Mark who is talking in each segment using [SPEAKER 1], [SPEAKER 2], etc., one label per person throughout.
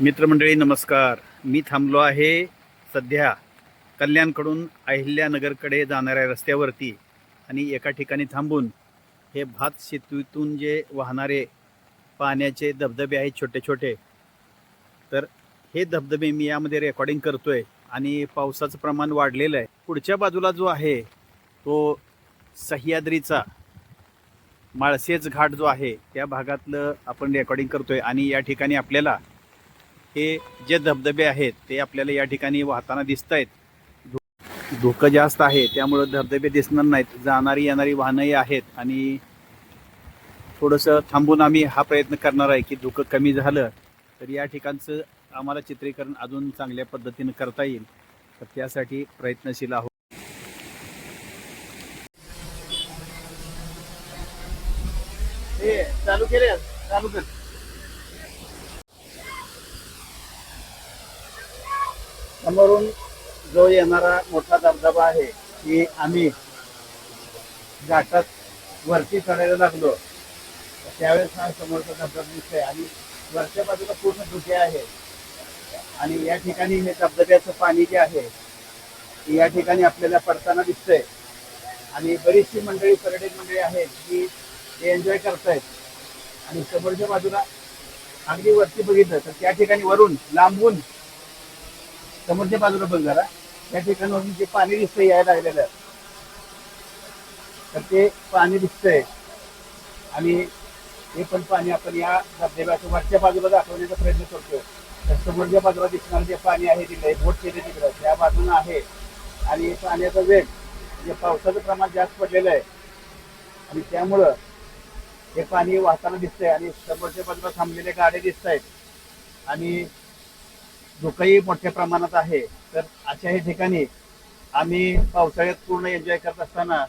[SPEAKER 1] मित्रमंडळी नमस्कार. मी थांबलो आहे सध्या कल्याणकडून अहिल्यानगरकडे जाणाऱ्या रस्त्यावरती आणि एका ठिकाणी थांबून हे भात शेतीतून जे वाहणारे पाण्याचे धबधबे आहेत छोटे छोटे तर हे धबधबे मी यामध्ये रेकॉर्डिंग करतो आहे आणि पावसाचं प्रमाण वाढलेलं आहे. पुढच्या बाजूला जो आहे तो सह्याद्रीचा माळसेज घाट जो आहे त्या भागातलं आपण रेकॉर्डिंग करतो आहे आणि या ठिकाणी आपल्याला हे जे धबधबे आहेत ते आपल्याला या ठिकाणी वाहताना दिसत आहेत धुकं जास्त आहे त्यामुळं धबधबे दिसणार नाहीत. जाणारी येणारी वाहनंही आहेत आणि थोडंसं थांबून आम्ही हा प्रयत्न करणार आहे की धुकं कमी झालं तर या ठिकाणचं आम्हाला चित्रीकरण अजून चांगल्या पद्धतीनं करता येईल. तर त्यासाठी प्रयत्नशील आहोत. चालू केले चालू कर. समोरून जो येणारा मोठा धबधबा आहे की आम्ही घाटात वरती चढायला लागलो त्यावेळेस हा समोरचा धबधबा दिसतोय आणि वरच्या बाजूला पूर्ण धुके आहे आणि या ठिकाणी हे धबधब्याचं पाणी जे आहे या ठिकाणी आपल्याला पडताना दिसतंय. आणि बरीचशी मंडळी पर्यटक मंडळी आहेत की ते एन्जॉय करतायत. आणि समोरच्या बाजूला अगदी वरती बघितलं तर त्या ठिकाणी वरून लांबून समोरच्या बाजूला बघ जरा. त्या ठिकाणावरून जे पाणी दिसतंय यायला लागलेलं तर ते पाणी दिसतंय. आणि हे पण पाणी आपण या धबधब्याच्या वरच्या बाजूला दाखवण्याचा प्रयत्न करतोय. तर समोरच्या बाजूला दिसणार जे पाणी आहे तिकडे बोट केले तिकडं त्या बाजूनं आहे. आणि पाण्याचा वेग म्हणजे पावसाचं प्रमाण जास्त पडलेलं आहे. आणि त्यामुळं हे पाणी वाहताना दिसतंय. आणि समोरच्या बाजूला थांबलेले गाड्या दिसत आहेत आणि धुकंही मोठ्या प्रमाणात आहे तर अशा हे ठिकाणी आम्ही पावसाळ्यात पूर्ण एन्जॉय करत असताना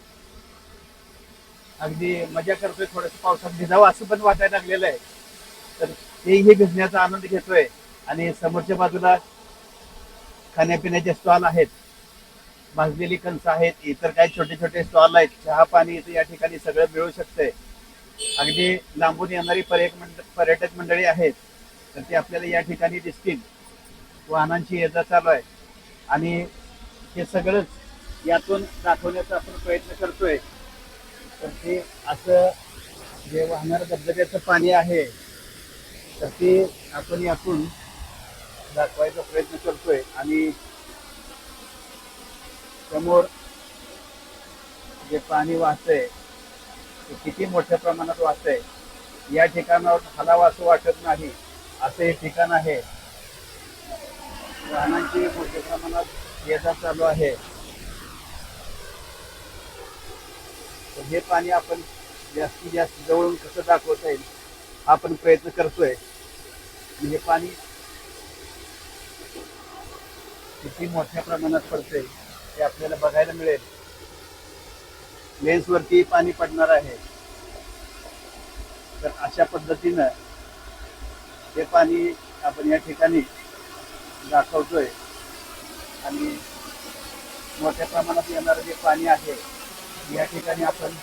[SPEAKER 1] अगदी मजा करतोय थोडस पावसात भिजावं असं पण वाटायला लागलेलं आहे. तर तेही भिजण्याचा आनंद घेतोय आणि समोरच्या बाजूला खाण्यापिण्याचे स्टॉल आहेत भाजलेली कणसं आहेत इतर काही छोटे छोटे स्टॉल आहेत चहा पाणी इथं या ठिकाणी सगळं मिळू शकतंय. अगदी लांबून येणारी पर्यटक पर्यटक मंडळी आहेत तर ते आपल्याला या ठिकाणी दिसतील. वाहनांची ये जा चालू आहे. आणि हे सगळंच यातून दाखवण्याचा आपण प्रयत्न करतोय. तर ते असं जे वाहणारं धबधब्याचं पाणी आहे तर ते आपण यातून दाखवायचा प्रयत्न करतोय. आणि समोर जे पाणी वाहतंय ते किती मोठ्या प्रमाणात वाहतंय या ठिकाणावर हलावा असं वाटत नाही असं हे ठिकाण आहे. वाहनांची मोठ्या प्रमाणात ये चालू आहे. तर हे पाणी आपण जास्तीत जास्त जवळून कसं दाखवता येईल हा आपण प्रयत्न करतोय. हे पाणी किती मोठ्या प्रमाणात पडतंय ते आपल्याला बघायला मिळेल. लेन्सवरती पाणी पडणार आहे. तर अशा पद्धतीनं हे पाणी आपण या ठिकाणी दाखवतोय. आणि मोठ्या प्रमाणात येणारं जे पाणी आहे या ठिकाणी आपण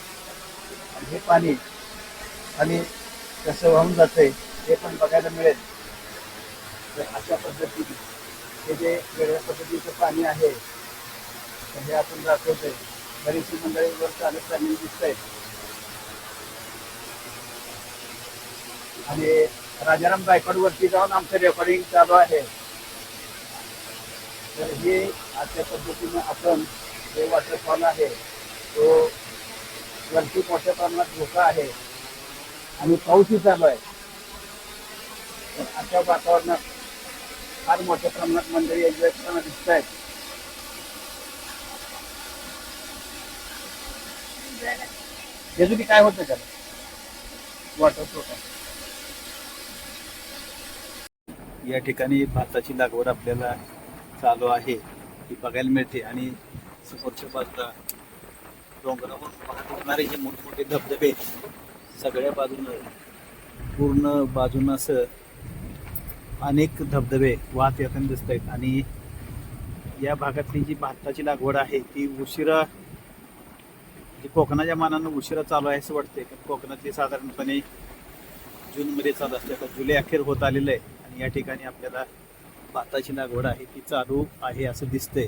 [SPEAKER 1] हे पाणी आणि कसं वाहून जातंय हे पण बघायला मिळेल. तर अशा पद्धतीने हे जे वेगळ्या पद्धतीचं पाणी आहे तर हे आपण दाखवतोय. बरीचशी मंडळीवर चालत चाललेली दिसत आहेत आणि राजाराम गायकवाडवरती जाऊन आमचं रेकॉर्डिंग चालू आहे. तर हे अशा पद्धतीनं आपण जे वॉटरफॉल आहे तो वरती मोठ्या प्रमाणात धोका आहे आणि पाऊसही चालू आहे. तर अशा वातावरणात फार मोठ्या प्रमाणात मंडळी एन्जॉय करताना दिसत आहेत. जेजुरी काय होतं का? वॉटर प्रूफ या ठिकाणी भाताची लागवड आपल्याला चालू आहे ती बघायला मिळते. आणि समोरच्या बाजूला डोंगरावर पाहत होणारे जे मोठमोठे धबधबे सगळ्या बाजूनं पूर्ण बाजूनं असं अनेक धबधबे वाहत येताना दिसत आहेत आणि या भागातली जी भाताची लागवड आहे ती उशिरा जी कोकणाच्या मानानं उशिरा चालू आहे असं वाटतंय. कारण कोकणातली साधारणपणे जूनमध्ये चालू असते. आता जुलै अखेर होत आलेलं आहे. आणि या ठिकाणी आपल्याला भाताची लागवड आहे ती चालू आहे असं दिसतंय.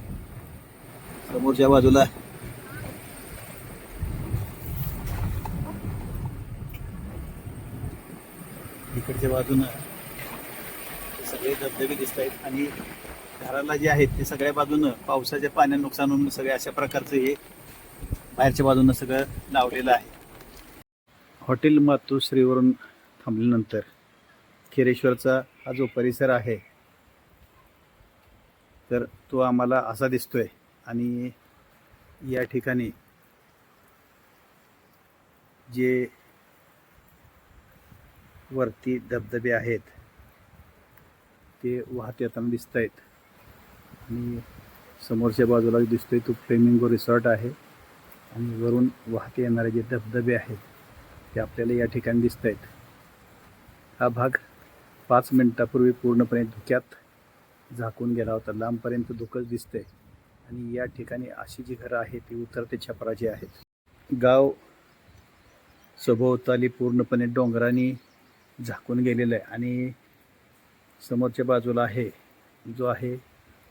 [SPEAKER 1] समोरच्या बाजूला. इकडच्या बाजूनं सगळे धबधबे दिसत आहेत आणि घराला जे आहेत ते सगळ्या बाजूनं पावसाच्या पाण्यात नुकसान होऊन सगळे अशा प्रकारचं हे बाहेरच्या बाजूनं सगळं लावलेलं आहे. हॉटेल मातोश्रीवरून थांबल्यानंतर खेरेश्वरचा हा जो परिसर आहे तर तो आम्हाला असा दिसतोय. आणि या ठिकाणी जे वरती धबधबे आहेत ते वाहत येताना दिसत आहेत आणि समोरच्या बाजूला दिसतोय तो फ्लेमिंगो रिसॉर्ट आहे. आणि वरून वाहत येणारे जे धबधबे आहेत ते आपल्याला या ठिकाणी दिसत आहेत हा भाग पाच मिनिटापूर्वी पूर्णपणे धुक्यात झाकून गेला होता. लांबपर्यंत धुकंच दिसतंय. आणि या ठिकाणी अशी जी घरं आहेत ती उतरते छपराची आहेत. गाव सभोवताली पूर्णपणे डोंगरांनी झाकून गेलेलं आहे. आणि समोरच्या बाजूला आहे जो आहे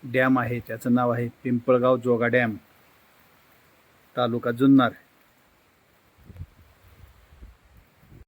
[SPEAKER 1] डॅम आहे त्याचं नाव आहे पिंपळगाव जोगा डॅम. तालुका जुन्नर.